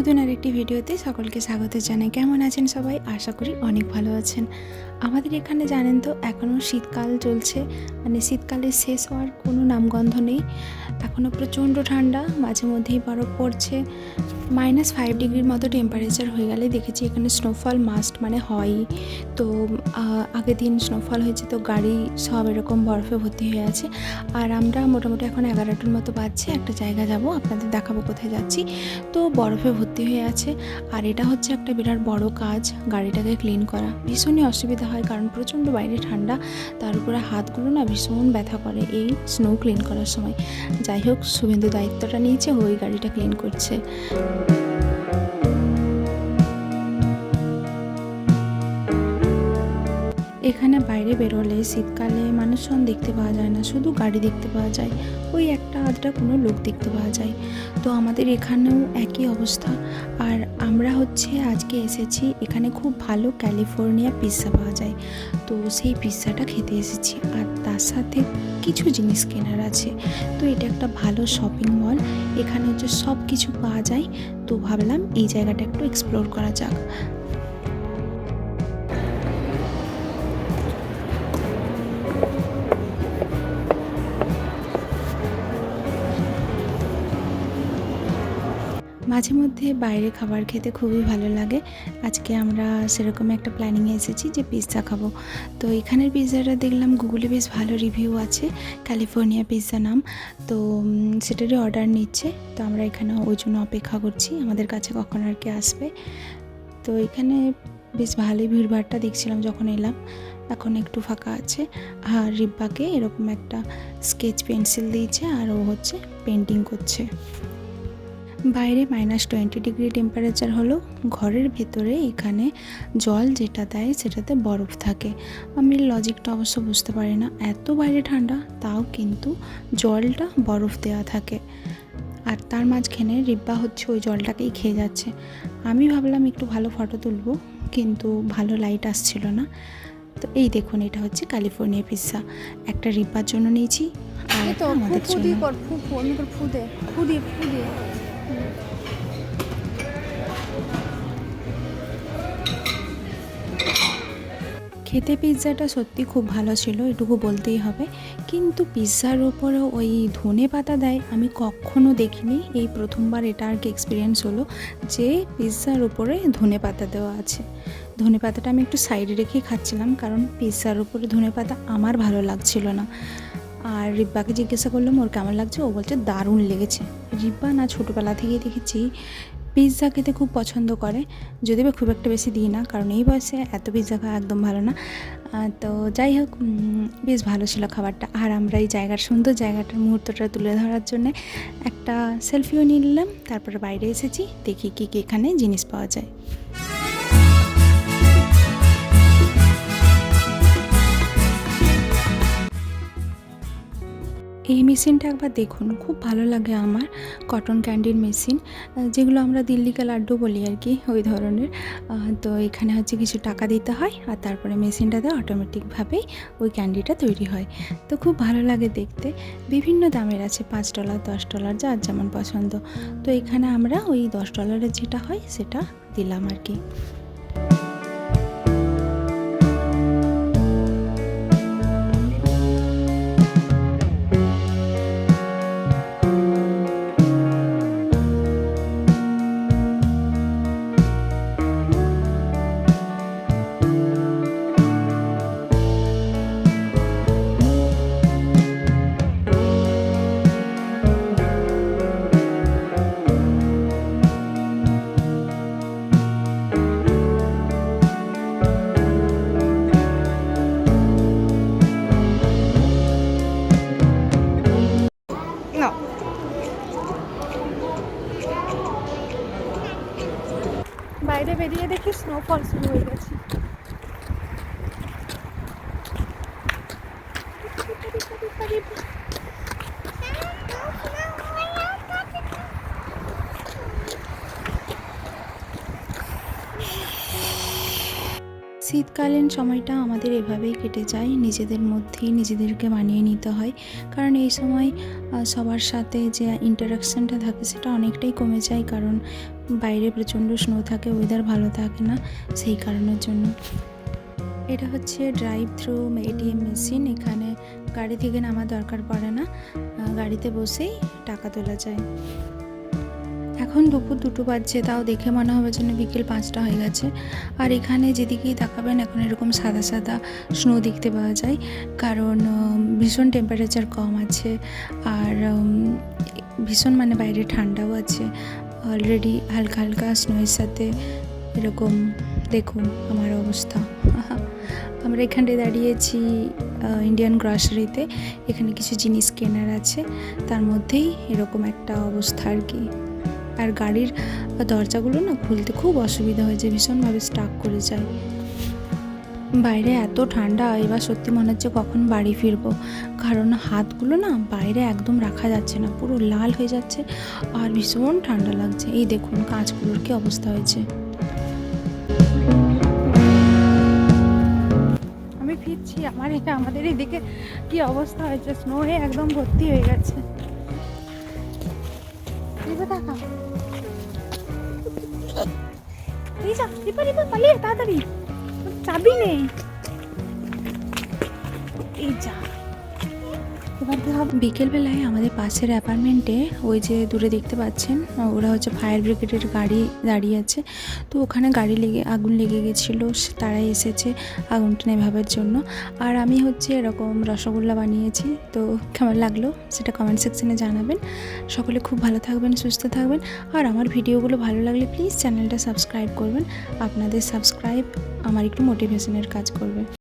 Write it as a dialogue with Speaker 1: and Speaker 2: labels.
Speaker 1: নতুন আর একটি ভিডিওতে সকলকে স্বাগত জানাই। কেমন আছেন সবাই? আশা করি অনেক ভালো আছেন। আমাদের এখানে জানেন তো এখনও শীতকাল চলছে। মানে শীতকালের শেষ হওয়ার কোনো নামগন্ধ নেই। এখনও প্রচণ্ড ঠান্ডা মাঝে মধ্যেই বরফ পড়ছে। মাইনাস ফাইভ ডিগ্রির মতো টেম্পারেচার হয়ে গেলে দেখেছি এখানে স্নোফল মাস্ট মানে হয়ই তো আগের দিন স্নোফল হয়েছে তো গাড়ি সব এরকম বরফে ভর্তি হয়ে আছে। আর আমরা মোটামুটি এখন এগারোটার মতো বাজছে, একটা জায়গা যাব, আপনাদের দেখাবো কোথায় যাচ্ছি। তো বরফে ভর্তি হয়ে আছে। আর এটা হচ্ছে একটা বিরাট বড় কাজ, গাড়িটাকে ক্লিন করা। ভীষণই অসুবিধা হয় কারণ প্রচণ্ড বাইরে ঠান্ডা, তার উপরে হাতগুলো না ভীষণ ব্যথা করে এই স্নো ক্লিন করার সময়। যাই হোক, শুভেন্দু দায়িত্বটা নিয়েছে ওই গাড়িটা ক্লিন করছে। এখানে বাইরে বেরোলে শীতকালে মানুষজন দেখতে পাওয়া যায় না, শুধু গাড়ি দেখতে পাওয়া যায়, ওই একটা আধটা কোনো লোক দেখতে পাওয়া যায়। তো আমাদের এখানেও একই অবস্থা। আর আমরা হচ্ছে আজকে এসেছি, এখানে খুব ভালো ক্যালিফোর্নিয়া পিৎজা পাওয়া যায়। তো সেই পিৎজাটা খেতে এসেছি, আর তার সাথে কিছু জিনিস কেনার আছে। তো এটা একটা ভালো শপিং মল, এখানে হচ্ছে সব কিছু পাওয়া যায়। তো ভাবলাম এই জায়গাটা একটু এক্সপ্লোর করা যাক। মাঝে মধ্যে বাইরে খাবার খেতে খুবই ভালো লাগে। আজকে আমরা সেরকম একটা প্ল্যানিংয়ে এসেছি যে পিৎজা খাব। তো এখানের পিৎজাটা দেখলাম গুগলে বেশ ভালো রিভিউ আছে ক্যালিফোর্নিয়া পিৎজা নাম। তো সেটারই অর্ডার নিচ্ছে। তো আমরা এখানে ওই জন্য অপেক্ষা করছি, আমাদের কাছে কখন আর কি আসবে। তো এখানে বেশ ভালোই ভিড়ভাড়টা দেখছিলাম যখন এলাম। এখন একটু ফাঁকা আছে। আর রিব্বাকে এরকম একটা স্কেচ পেন্সিল দিয়েছে আর ও হচ্ছে পেন্টিং করছে। বাইরে মাইনাস টোয়েন্টি ডিগ্রি টেম্পারেচার হলো ঘরের ভেতরে এখানে জল যেটা দেয় সেটাতে বরফ থাকে। আমি লজিকটা অবশ্য বুঝতে পারি না এত বাইরে ঠান্ডা তাও কিন্তু জলটা বরফ দেওয়া থাকে। আর তার মাঝখানে রিব্বা হচ্ছে ওই জলটাকেই খেয়ে যাচ্ছে। আমি ভাবলাম একটু ভালো ফটো তুলবো কিন্তু ভালো লাইট আসছিল না। তো এই দেখুন এটা হচ্ছে ক্যালিফোর্নিয়া পিৎজা একটা রিব্বার জন্য নিয়েছি আর
Speaker 2: তো
Speaker 1: আমাদের জন্য। খেতে পিৎজাটা সত্যি খুব ভালো ছিল, এটুকু বলতেই হবে। কিন্তু পিৎজার ওপরে ওই ধনে পাতা দেয়, আমি কখনো দেখিনি। এই প্রথমবার এটা আর কি এক্সপিরিয়েন্স হলো যে পিৎজার ওপরে ধনে পাতা দেওয়া আছে। ধনে পাতাটা আমি একটু সাইডে রেখেই খাচ্ছিলাম, কারণ পিৎজার ওপরে ধনে পাতা আমার ভালো লাগছিল না। আর রিব্বাকে জিজ্ঞাসা করলাম, ওর কেমন লাগছে? ও বলছে, দারুণ লেগেছে। রিব্বা না ছোটোবেলা থেকেই দেখেছি পিৎজা খেতে খুব পছন্দ করে যদি বা খুব একটা বেশি দিই না, কারণ এই বয়সে এত পিৎজা খাওয়া একদম ভালো না। তো যাই হোক বেশ ভালো ছিল খাবারটা। আর আমরা এই জায়গার, সুন্দর জায়গাটার মুহূর্তটা তুলে ধরার জন্য একটা সেলফিও নিলাম, তারপরে বাইরে এসেছি, দেখি কী কী এখানে জিনিস পাওয়া যায়। এই মেশিনটা একবার দেখুন, খুব ভালো লাগে আমার কটন ক্যান্ডির মেশিন যেগুলো আমরা দিল্লিকা লাড্ডু বলি আর কি, ওই ধরনের। তো এখানে হচ্ছে কিছু টাকা দিতে হয় আর তারপরে মেশিনটাতে অটোমেটিকভাবেই ওই ক্যান্ডিটা তৈরি হয়। তো খুব ভালো লাগে দেখতে। বিভিন্ন দামের আছে, পাঁচ ডলার দশ ডলার যার যেমন পছন্দ। তো এখানে আমরা ওই দশ ডলারের যেটা হয়, সেটা দিলাম আর কি।
Speaker 2: বাইরে বেরিয়ে দেখি স্নোফল শুরু হয়ে গেছে।
Speaker 1: শীতকালীন সময়টা আমাদের এভাবেই কেটে যায়। নিজেদের মধ্যেই নিজেদেরকে মানিয়ে নিতে হয়। কারণ এই সময় সবার সাথে যে ইন্টারাকশানটা থাকে সেটা অনেকটাই কমে যায়। কারণ বাইরে প্রচণ্ড স্নো থাকে ওয়েদার ভালো থাকে না, সেই কারণের জন্য। এটা হচ্ছে ড্রাইভ থ্রু এটিএম মেশিন এখানে গাড়ি থেকে নামার দরকার পড়ে না। গাড়িতে বসেই টাকা তোলা যায়। এখন দুপুর দুটো বাজছে, তাও দেখে মনে হবে যেন বিকেল পাঁচটা হয়ে গেছে। আর এখানে যেদিকেই তাকাবেন, এখন এরকম সাদা সাদা স্নো দেখতে পাওয়া যায়। কারণ ভীষণ টেম্পারেচার কম আছে। আর ভীষণ মানে বাইরে ঠান্ডাও আছে। অলরেডি হালকা হালকা স্নোয়ের সাথে এরকম, দেখুন আমার অবস্থা। আমরা এখানটায় দাঁড়িয়েছি ইন্ডিয়ান গ্রসারিতে এখানে কিছু জিনিস কেনার আছে। তার মধ্যেই এরকম একটা অবস্থা আর কি। আর গাড়ির দরজাগুলো না খুলতে খুব অসুবিধা হয়েছে ভীষণভাবে স্টাক করে যায়। বাইরে এত ঠান্ডা, এবার সত্যি মনে হচ্ছে কখন বাড়ি ফিরবো। কারণ হাতগুলো না বাইরে একদম রাখা যাচ্ছে না, পুরো লাল হয়ে যাচ্ছে আর ভীষণ ঠান্ডা লাগছে। এই দেখুন কাঁচগুলোর কি অবস্থা হয়েছে।
Speaker 2: আমি ফিরছি, আমার এটা আমাদের এদিকে কি অবস্থা হয়েছে? স্নোয়ে একদম ভর্তি হয়ে গেছে। রিপা দেখা। এই যা রিপা রিপা পালিয়ে তাড়াতাড়ি। চাবি নেই। এই যা।
Speaker 1: বিকেলবেলায় আমাদের পাশের অ্যাপার্টমেন্টে ওই যে দূরে দেখতে পাচ্ছেন, ওরা হচ্ছে ফায়ার ব্রিগেডের গাড়ি দাঁড়িয়ে আছে। তো ওখানে গাড়ি লেগে, আগুন লেগে গেছিল তারাই এসেছে আগুনটা নেভাবার জন্য। আর আমি হচ্ছে এরকম রসগোল্লা বানিয়েছি, তো কেমন লাগল সেটা কমেন্ট সেকশনে জানাবেন। সকলে খুব ভালো থাকবেন, সুস্থ থাকবেন। আর আমার ভিডিওগুলো ভালো লাগলে প্লিজ চ্যানেলটা সাবস্ক্রাইব করবেন। আপনাদের সাবস্ক্রাইব আমার একটু মোটিভেশনের কাজ করবে।